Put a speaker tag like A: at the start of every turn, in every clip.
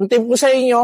A: Ang tip ko sa inyo,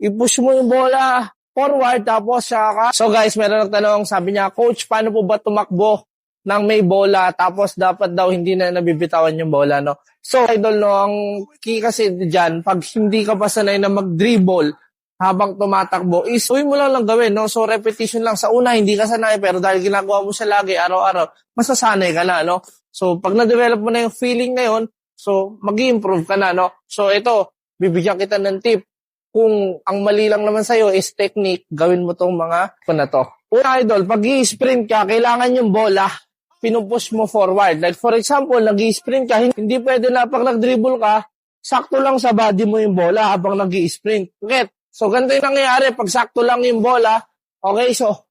A: i-push mo yung bola forward tapos saka. So guys, meron nagtanong, sabi niya, Coach, paano po ba tumakbo ng may bola tapos dapat daw hindi na nabibitawan yung bola, no? So, idol, no, ang key kasi dyan, pag hindi ka pa sanay na mag-dribble habang tumatakbo, is uwi mo lang lang gawin, no? So, repetition lang. Sa una, hindi ka sanay, pero dahil ginagawa mo siya lagi, araw-araw, masasanay ka na, no? So, pag na-develop mo na yung feeling na yun, so, mag improve ka na, no? So, ito, bibigyan kita ng tip. Kung ang mali lang naman sa'yo is technique, gawin mo tong mga ko na to. Una, idol, pag i-sprint ka, kailangan yung bola, pinupush mo forward. Like for example, nag sprint ka, hindi pwede na pag nag-dribble ka, sakto lang sa body mo yung bola habang nag sprint Get? So, ganito yung nangyayari. Pag sakto lang yung bola, okay, so,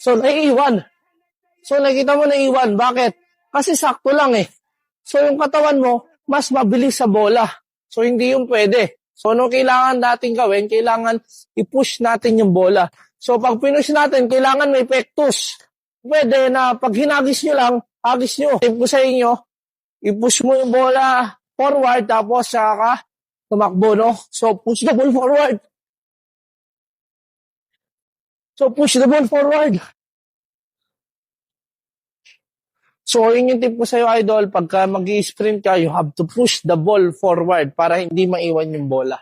A: so, naiiwan. So, nakita mo naiiwan. Bakit? Kasi sakto lang eh. So, yung katawan mo, mas mabilis sa bola. So, hindi yung pwede. So, ano kailangan natin gawin? Kailangan i-push natin yung bola. So, pag pinush natin, kailangan may pectus. Pwede na pag hinagis nyo lang, hagis nyo. Tip ko sa inyo, i-push mo yung bola forward, tapos saka tumakbo, no? So, push the ball forward. So, push the ball forward. So, yun yung tip ko sa'yo, idol. Pagka mag sprint ka, you have to push the ball forward para hindi maiwan yung bola.